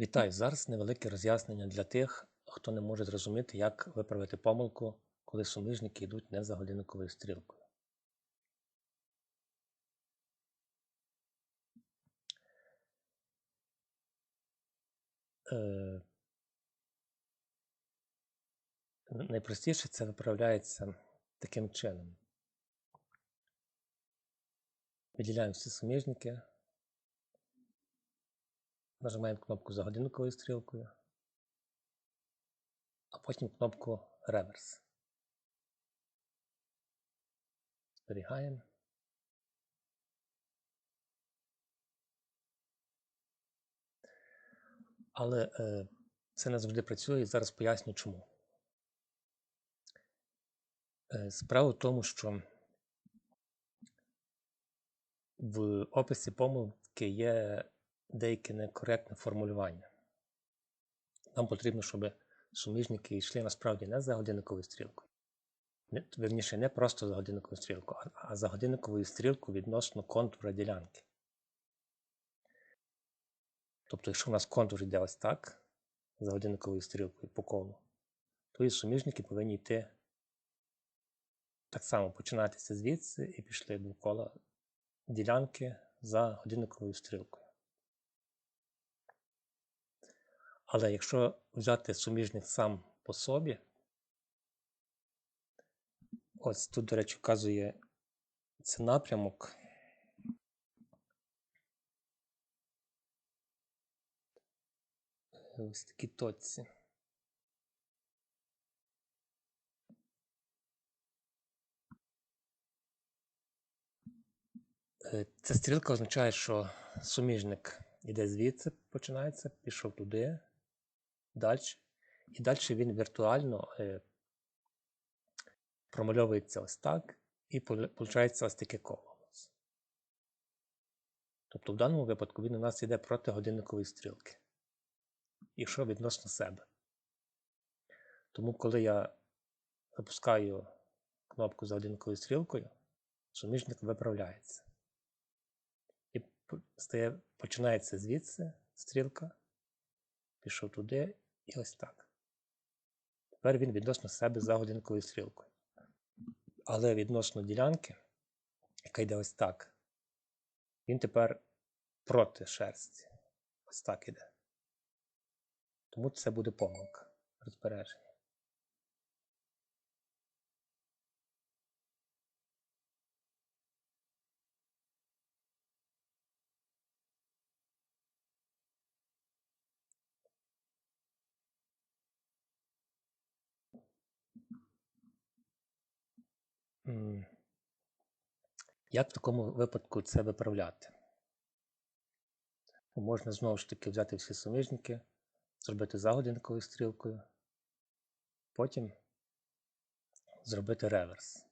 Вітаю! Зараз невелике роз'яснення для тих, хто не може зрозуміти, як виправити помилку, коли суміжники йдуть не за годинниковою стрілкою. Е, Найпростіше це виправляється таким чином. Виділяємо всі суміжники, нажимаємо кнопку за годинниковою стрілкою, а потім кнопку реверс. Зберігаємо. Але е, це не завжди працює і зараз поясню чому. Е, справа в тому, що в описі помилки є деяке некоректне формулювання. Нам потрібно, щоб суміжники йшли насправді не за годинниковою стрілкою. Верніше, не просто за годинниковою стрілкою, а, за годинниковою стрілкою відносно контура ділянки. Тобто, якщо у нас контур йде ось так, за годинниковою стрілкою по колу, то і суміжники повинні йти так само починатися звідси і пішли довкола ділянки за годинниковою стрілкою. Але якщо взяти суміжник сам по собі, ось тут, до речі, вказує це напрямок. Ось такі точці. Е, Ця стрілка означає, що суміжник іде звідси, починається, пішов туди, далі. І далі він віртуально е, промальовується ось так, і виходить ось таке коло. Тобто в даному випадку він у нас йде проти годинникової стрілки. Якщо відносно себе. Тому, коли я запускаю кнопку за годинниковою стрілкою, суміжник виправляється. І стає, починається звідси стрілка, пішов туди і ось так. Тепер він відносно себе за годинковою стрілкою. Але відносно ділянки, яка йде ось так, він тепер проти шерсті. Ось так іде. Тому це буде помилка розбереження. Як в такому випадку це виправляти? Можна знову ж таки взяти всі суміжники, зробити за годинниковою стрілкою, потім зробити реверс.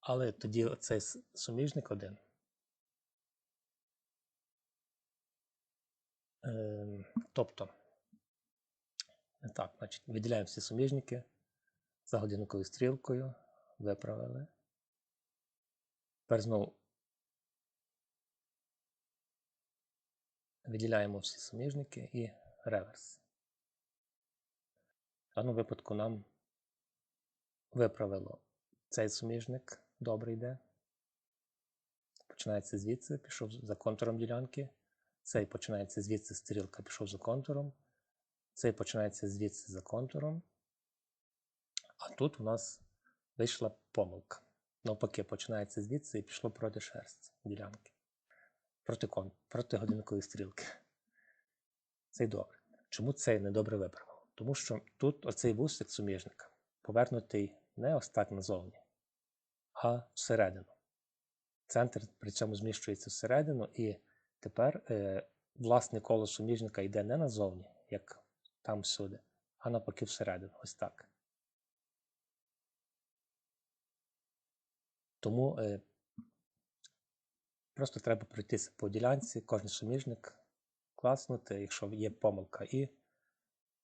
Але тоді оцей суміжник один. Тобто, так, значить, виділяємо всі суміжники за годинниковою стрілкою, виправили. Тепер знову виділяємо всі суміжники і реверс. В даному випадку нам виправило цей суміжник, добре йде. Починається звідси, пішов за контуром ділянки. Цей починається звідси стрілка, пішов за контуром. Цей починається звідси за контуром. А тут у нас вийшла помилка. Навпаки, починається звідси і пішло проти шерсті ділянки. Проти кон, проти годинкової стрілки. Цей добре. Чому цей недобре виправив? Тому що тут оцей вусик суміжника повернутий не ось так назовні, а всередину. Центр при цьому зміщується всередину, і тепер е, власне коло суміжника йде не назовні, як там всюди, а навпаки всередину. Ось так. Тому е, просто треба пройтися по ділянці, кожен суміжник, класнути, якщо є помилка, і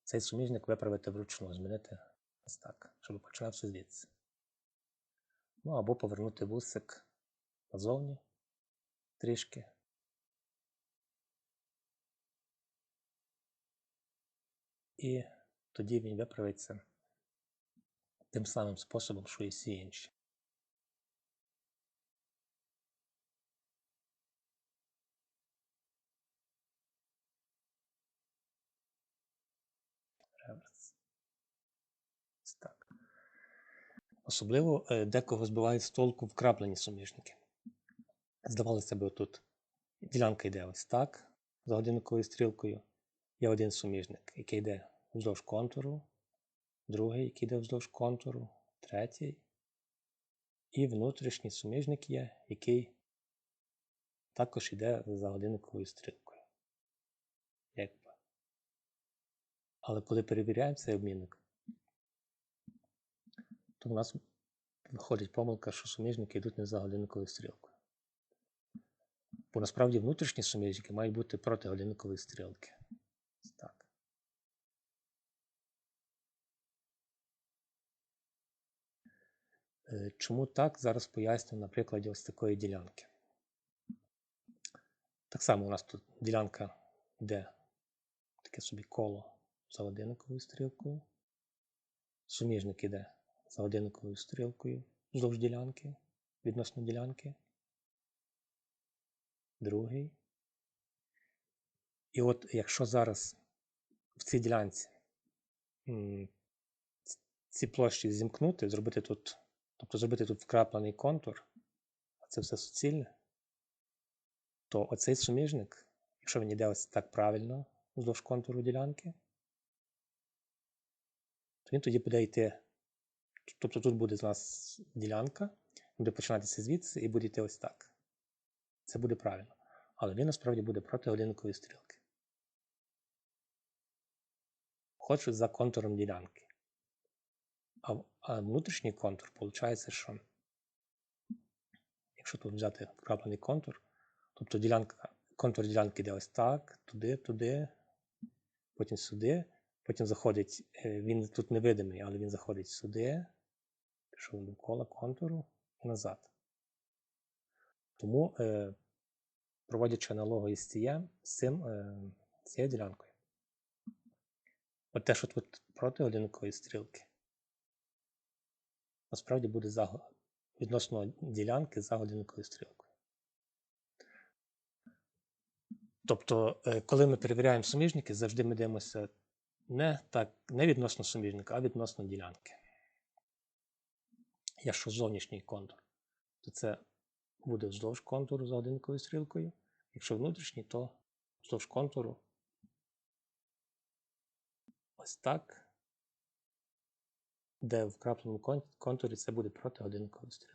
цей суміжник виправити вручну, змінити ось так, щоб починався звідси. Ну або повернути вусик назовні трішки. І тоді він виправиться тим самим способом, що і всі інші. Так. Особливо е, декого збивають з толку вкраплені суміжники. Здавалося б, тут ділянка йде ось так, за годинниковою стрілкою. Є один суміжник, який йде вздовж контуру, другий, який йде вздовж контуру, третій. І внутрішній суміжник є, який також йде за годинниковою стрілкою. Якби. Але коли перевіряємо цей обмінник, то в нас виходить помилка, що суміжники йдуть не за годинниковою стрілкою. Бо насправді внутрішні суміжники мають бути проти годинникової стрілки. Ось Так. Е, Чому так? Зараз поясню на прикладі ось такої ділянки. Так само у нас тут ділянка йде таке собі коло за годинниковою стрілкою. Суміжник іде за годинниковою стрілкою вздовж ділянки, відносно ділянки. Другий. І от якщо зараз в цій ділянці ці площі зімкнути, зробити тут, тобто зробити тут вкраплений контур, а це все суцільне, то оцей суміжник, якщо він йде ось так правильно вздовж контуру ділянки, то він тоді буде йти. Тобто тут буде у нас ділянка, буде починатися звідси і буде йти ось так. Це буде правильно. Але він насправді буде проти годинникової стрілки. Хочу за контуром ділянки. А, внутрішній контур, виходить, що якщо тут взяти вкраплений контур, тобто ділянка, контур ділянки йде ось так, туди, туди, потім сюди, потім заходить, е, він тут невидимий, але він заходить сюди, пішов довкола контуру і назад. Тому, е, проводячи аналогію з цією, з цим, е, цією ділянкою, от те, що тут проти годинникової стрілки, насправді буде за, відносно ділянки за годинниковою стрілкою. Тобто, е, коли ми перевіряємо суміжники, завжди ми дивимося не, так, не відносно суміжника, а відносно ділянки. Якщо зовнішній контур, то це буде вздовж контуру за годинниковою стрілкою. Якщо внутрішній, то вздовж контуру ось так, де в крапленому кон- контурі це буде проти один стрілки.